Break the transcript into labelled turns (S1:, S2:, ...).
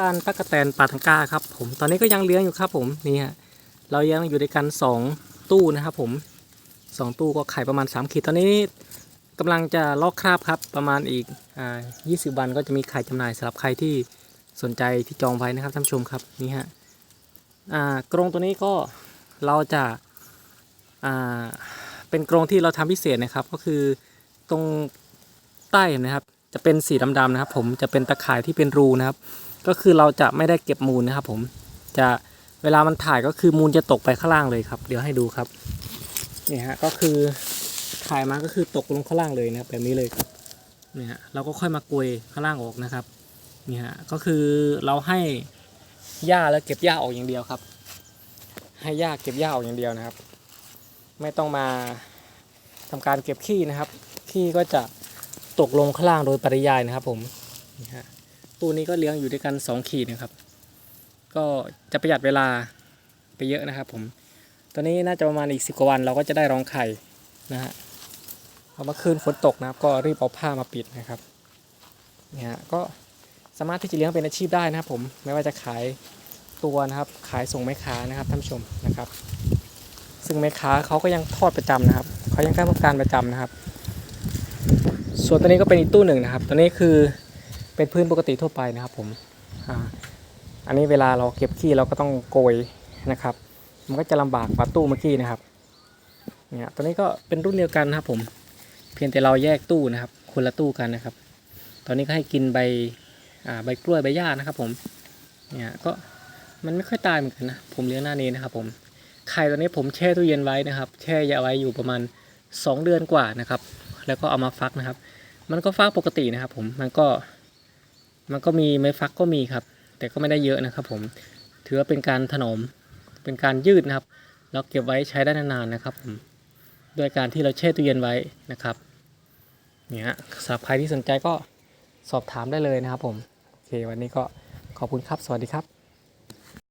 S1: การตั๊กแตนปาทังก้าครับผมตอนนี้ก็ยังเลี้ยงอยู่ครับผมนี่ฮะเรายังอยู่ด้วยกันสองตู้นะครับผมสองตู้ก็ไข่ประมาณ 3 ขีดตอนนี้กำลังจะลอกคราบครับประมาณอีกอ่า20วันก็จะมีไข่จำหน่ายสำหรับใครที่สนใจที่จองไว้นะครับท่านผู้ชมครับนี่ฮะอ่ากรงตัวนี้ก็เราจะอ่าเป็นกรงที่เราทำพิเศษนะครับก็คือตรงใต้นะครับจะเป็นสีดำๆนะครับ ผมจะเป็นตะข่ายที่เป็นรูนะครับ ก็คือเราจะไม่ได้เก็บมูลนะครับ ผมจะเวลามันถ่ายก็คือมูลจะตกไปข้างล่างเลยครับ เดี๋ยวให้ดูครับนี่ฮะก็คือถ่ายมาก็คือตกลงข้างล่างเลยนะครับแบบนี้เลยครับนี่ฮะเราก็ค่อยมากวยข้างล่างออกนะครับนี่ฮะก็คือเราให้หญ้าแล้วเก็บหญ้าออกอย่างเดียวครับ ให้หญ้าเก็บหญ้าออกอย่างเดียวนะครับ ไม่ต้องมาทำการเก็บขี้นะครับขี้ก็จะตกลงข้างล่างโดยปริยายนะครับผมนี่ฮะ ตู้นี้ก็เลี้ยงอยู่ด้วยกัน 2 ขีดนะครับ ก็จะประหยัดเวลาไปเยอะนะครับ ผมตอนนี้น่าจะประมาณอีกสิบกว่าวันเราก็จะได้รองไข่นะฮะพอเมื่อคืนฝนตกนะครับ ก็รีบเอาผ้ามาปิดนะครับเนี่ยฮะก็สามารถที่จะเลี้ยงเป็นอาชีพได้นะครับ ผมไม่ว่าจะขายตัวนะครับ ขายส่งแม่ค้านะครับท่านผู้ชมนะครับ ซึ่งแม่ค้าเขาก็ยังทอดประจำนะครับเขายังได้รับการประจำนะครับ ส่วนตัวนี้ก็เป็นอีกตู้หนึ่งนะครับ ตัวนี้คือ เป็นพื้นปกติทั่วไปนะครับผมอันนี้เวลาเราเก็บขี้เราก็ต้องโกยนะครับ มันก็จะลำบากกว่าตู้เมื่อกี้นะครับเนี่ยตัวนี้ก็เป็นรุ่นเดียวกันนะครับผม เพียงแต่เราแยกตู้นะครับ คนละตู้กันนะครับ ตอนนี้ก็ให้กินใบใบกล้วยใบหญ้านะครับ ผมเนี่ยก็มันไม่ค่อยตายเหมือนกันนะผมเลี้ยงหน้านี้นะครับ ผมไข่ตัวนี้ผมแช่ตู้เย็นไว้นะครับ แช่ยาไว้อยู่ประมาณ 2 เดือนกว่านะครับ แล้วก็เอามาฟักนะครับ มันก็ฟักปกตินะครับ ผมมันก็ มันก็มีไม้ฟักก็มีครับ แต่ก็ไม่ได้เยอะนะครับ ผมถือว่าเป็นการถนอมเป็นการยืดนะครับเราเก็บไว้ใช้ได้นานๆนะครับผมด้วยการที่เราแช่ตู้เย็นไว้นะครับเนี่ยสำหรับใครที่สนใจก็สอบถามได้เลยนะครับผมโอเควันนี้ก็ขอบคุณครับ สวัสดีครับ